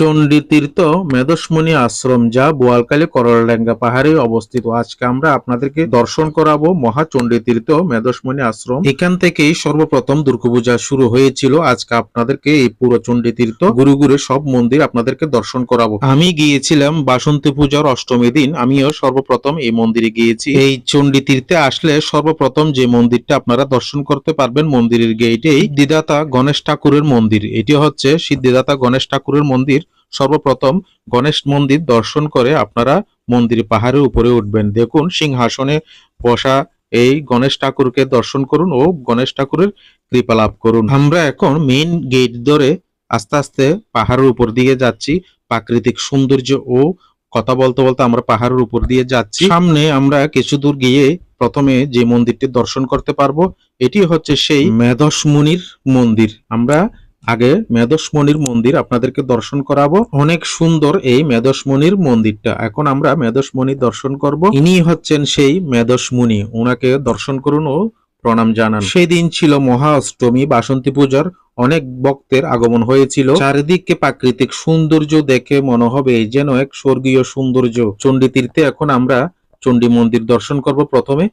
চণ্ডী তীর্থ মেদসমণি আশ্রম যা বোয়ালকালী করলাডাঙ্গা পাহাড়ে অবস্থিত। আজকে আমরা আপনাদেরকে দর্শন করাবো মহাচণ্ডী তীর্থ মেদসমণি আশ্রম। এখান থেকেই সর্বপ্রথম দুর্গাপূজা শুরু হয়েছিল। আজকে আপনাদেরকে এই পুরো চণ্ডী তীর্থ গুরু গুরু সব মন্দির আপনাদেরকে দর্শন করাবো। আমি গিয়েছিলাম বাসন্তী পূজার অষ্টমী দিন। আমিও সর্বপ্রথম এই মন্দিরে গিয়েছি। এই চণ্ডী তীর্থে আসলে সর্বপ্রথম যে মন্দিরটা আপনারা দর্শন করতে পারবেন মন্দিরের গেটেই দিদাতা গণেশ ঠাকুরের মন্দির। এটি হচ্ছে সিদ্ধিদাতা গণেশ ঠাকুরের মন্দির। সর্বপ্রথম গণেশ মন্দির দর্শন করে আপনারা মন্দির পাহাড়ের উপরে উঠবেন। দেখুন, সিংহাসনে বসা এই গণেশ ঠাকুরকে দর্শন করুন ও গণেশ ঠাকুরের কৃপা লাভ করুন। আমরা এখন মেইন গেট ধরে আস্তে আস্তে পাহাড়ের উপর দিয়ে যাচ্ছি। প্রাকৃতিক সৌন্দর্য ও কথা বলতে বলতে আমরা পাহাড়ের উপর দিয়ে যাচ্ছি। সামনে আমরা কিছু দূর গিয়ে প্রথমে যে মন্দিরটি দর্শন করতে পারব, এটি হচ্ছে সেই মেধস মুনির মন্দির। আমরা আগে মেধসমণির মন্দির আপনাদেরকে দর্শন করাবো। অনেক সুন্দর এই মেধসমণির মন্দিরটা। এখন আমরা মেধসমণি দর্শন করব। ইনি হচ্ছেন সেই মেধসমণি ওনাকে দর্শন করুন ও প্রণাম জানান। সেই দিন ছিল মহা অষ্টমী বাসন্তী পূজার অনেক ভক্তের আগমন হয়েছিল। চারিদিকে প্রাকৃতিক সৌন্দর্য দেখে মনে হবে যেন এক স্বর্গীয় সৌন্দর্য। চণ্ডী তীর্থে এখন আমরা চণ্ডী মন্দির দর্শন করব প্রথমে।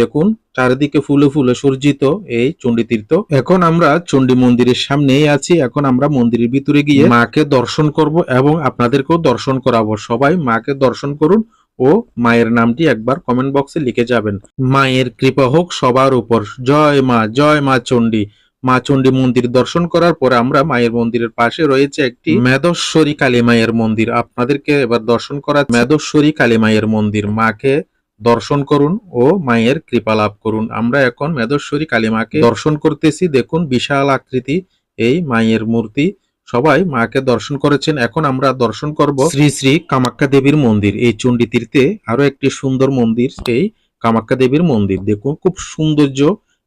দেখুন, চারিদিকে ফুলে ফুলে সজ্জিত এই চণ্ডী তীর্থ। এখন আমরা চণ্ডী মন্দিরের সামনেই আছি। এখন আমরা মন্দিরের ভিতরে গিয়ে মাকে দর্শন করব এবং আপনাদেরকেও দর্শন করাবো। সবাই মাকে দর্শন করুন ও মায়ের নামটি একবার কমেন্ট বক্সে লিখে যাবেন। মায়ের কৃপা হোক সবার উপর। জয় মা জয় মা চণ্ডী। মা চণ্ডী মন্দির দর্শন করার পরে আমরা মায়ের মন্দিরের পাশে রয়েছে একটি মেদস্বরী কালী মায়ের মন্দির। আপনাদেরকে এবার দর্শন করা মেদস্বরী কালী মায়ের মন্দির। মাকে দর্শন করুন ও মায়ের কৃপা লাভ করুন। আমরা এখন মেদস্বরী কালী মাকে দর্শন করতেছি। দেখুন, বিশাল আকৃতি এই মায়ের মূর্তি। সবাই মাকে দর্শন করেছেন। এখন আমরা দর্শন করব শ্রী শ্রী কামাখ্যা দেবীর মন্দির। এই চণ্ডী তীর্থে আরও একটি সুন্দর মন্দির, এই কামাখ্যা দেবীর মন্দির। দেখুন, খুব সৌন্দর্য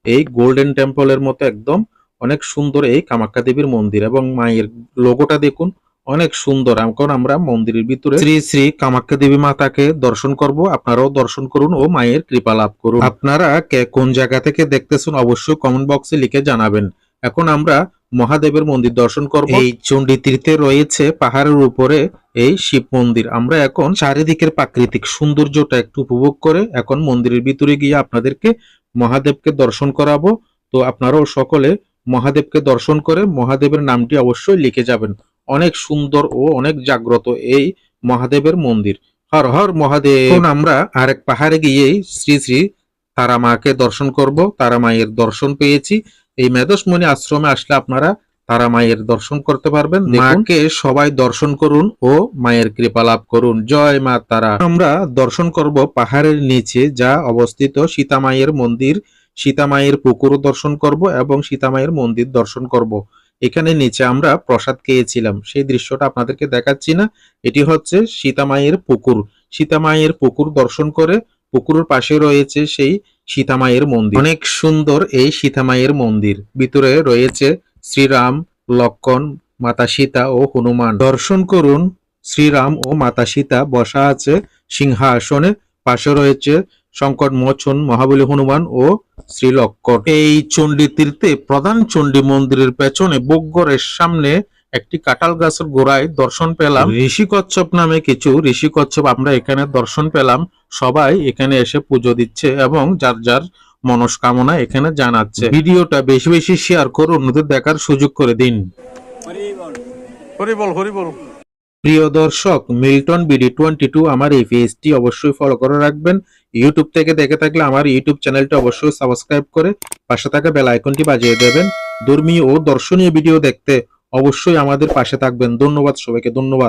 এই গোল্ডেন টেম্পলের মতো একদম অনেক সুন্দর এই কামাখ্যা দেবীর মন্দির এবং মায়ের লোগোটা দেখুন। অনেক সুন্দর এখন আমরা মন্দিরের ভিতরে শ্রী শ্রী কামাখ্যা দেবী মাতাকে দর্শন করব। আপনারাও দর্শন করুন ও মায়ের কৃপা লাভ করুন। আপনারা কে কোন জায়গা থেকে দেখতেছেন অবশ্যই কমেন্ট বক্সে লিখে জানাবেন। এখন আমরা মহাদেবের মন্দির দর্শন করব। এই চণ্ডী তীর্থে রয়েছে পাহাড়ের উপরে এই শিব মন্দির। আমরা এখন চারিদিকের প্রাকৃতিক সৌন্দর্যটা একটু উপভোগ করে এখন মন্দিরের ভিতরে গিয়ে আপনাদেরকে মহাদেবকে দর্শন করাবো। তো আপনারাও সকলে মহাদেবকে দর্শন করে মহাদেবের নামটি অবশ্যই লিখে যাবেন। অনেক সুন্দর ও অনেক জাগ্রত এই মহাদেবের মন্দির। হর হর মহাদেব। আমরা আরেক পাহাড়ে গিয়ে শ্রী শ্রী তারা মাকে দর্শন করব। তারা মায়ের দর্শন পেয়েছি। এই মেধসমণি আশ্রমে আসলে আপনারা তারা মায়ের দর্শন করতে পারবেন। মাকে সবাই দর্শন করুন ও মায়ের কৃপা লাভ করুন। জয় মা তারা। আমরা দর্শন করব পাহাড়ের নিচে যা অবস্থিত সীতা মায়ের মন্দির। সীতা মায়ের পুকুর দর্শন করব এবং সীতা মায়ের মন্দির দর্শন করব। এখানে নিচে আমরা প্রসাদ খেয়েছিলাম। সেই দৃশ্যটা আপনাদেরকে দেখাচ্ছি না। এটি হচ্ছে সীতা মায়ের পুকুর। সীতা মায়ের পুকুর দর্শন করে পুকুরের পাশে রয়েছে সেই সীতা মায়ের মন্দির। অনেক সুন্দর এই সীতা মায়ের মন্দির। ভিতরে রয়েছে শ্রীরাম লক্ষণ মাতা সীতা ও হনুমান। দর্শন করুন। শ্রীরাম ও মাতা সীতা বসা আছে সিংহাসনে। পাশে রয়েছে সংকট মোচন, মহাবলী হনুমান ও শ্রীলক্ষণ এই চণ্ডী তীর্থে প্রধান চণ্ডী মন্দিরের পেছনে বগ্গরের সামনে একটি কাঁঠাল গাছের গোড়ায় দর্শন পেলাম। ঋষি কচ্ছপ নামে কিছু ঋষি কচ্ছপ আমরা এখানে দর্শন পেলাম। সবাই এখানে এসে পুজো দিচ্ছে এবং যার যার মনস্কামনা এখানে জানাচ্ছে। ভিডিওটা বেশি বেশি শেয়ার করে অন্যদের দেখার সুযোগ করে দিন। হরি বল হরি বল। প্রিয় দর্শক, মিল্টন বিডি টোয়েন্টি টু আমার এই পেজটি অবশ্যই ফলো করে রাখবেন। ইউটিউব থেকে দেখে থাকলে আমার ইউটিউব চ্যানেলটি অবশ্যই সাবস্ক্রাইব করে পাশে থাকা বেল আইকনটি বাজিয়ে দেবেন। ধর্মীয় ও দর্শনীয় ভিডিও দেখতে অবশ্যই আমাদের পাশে থাকবেন। ধন্যবাদ সবাইকে, ধন্যবাদ।